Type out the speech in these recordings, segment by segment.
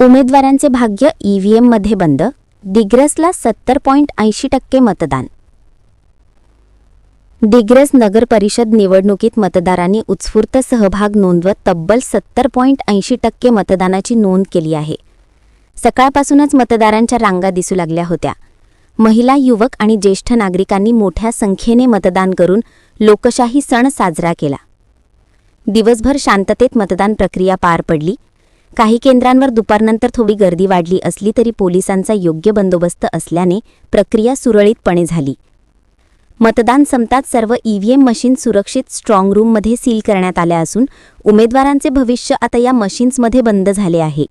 उमेदवारांचे भाग्य ईव्हीएममध्ये बंद. दिग्रसला सत्तर पॉईंट ऐंशी टक्के मतदान. दिग्रस नगर परिषद निवडणुकीत मतदारांनी उत्स्फूर्त सहभाग नोंदवत तब्बल सत्तर पॉईंट ऐंशी टक्के मतदानाची नोंद केली आहे. सकाळपासूनच मतदारांच्या रांगा दिसू लागल्या होत्या. महिला युवक आणि ज्येष्ठ नागरिकांनी मोठ्या संख्येने मतदान करून लोकशाही सण साजरा केला. दिवसभर शांततेत मतदान प्रक्रिया पार पडली. काही केंद्रांवर दुपारनंतर थोडी गर्दी वाढली असली तरी पोलिसांचा योग्य बंदोबस्त असल्याने प्रक्रिया सुरळीतपणे झाली. मतदान संपताच सर्व ईव्हीएम मशीन सुरक्षित स्ट्रॉंग रूममध्ये सील करण्यात आल्या असून उमेदवारांचे भविष्य आता या मशीन्समध्ये बंद झाले आहे.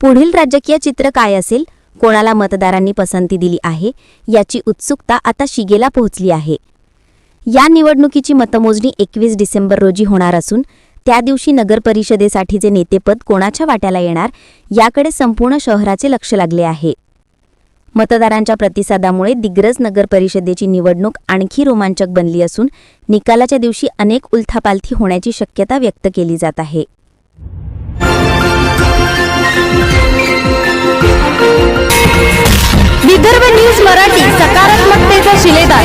पुढील राजकीय चित्र काय असेल? कोणाला मतदारांनी पसंती दिली आहे? याची उत्सुकता आता शिगेला पोहोचली आहे. या निवडणुकीची मतमोजणी एकवीस डिसेंबर रोजी होणार असून त्या दिवशी नगर परिषदेसाठीचे नेतेपद कोणाच्या वाट्याला येणार याकडे संपूर्ण शहराचे लक्ष लागले आहे. मतदारांच्या प्रतिसादामुळे दिग्रज नगर परिषदेची निवडणूक आणखी रोमांचक बनली असून निकालाच्या दिवशी अनेक उलथापालथी होण्याची शक्यता व्यक्त केली जात आहे. विदर्भ न्यूज मराठी सकारात्मकतेचा शिलेदार.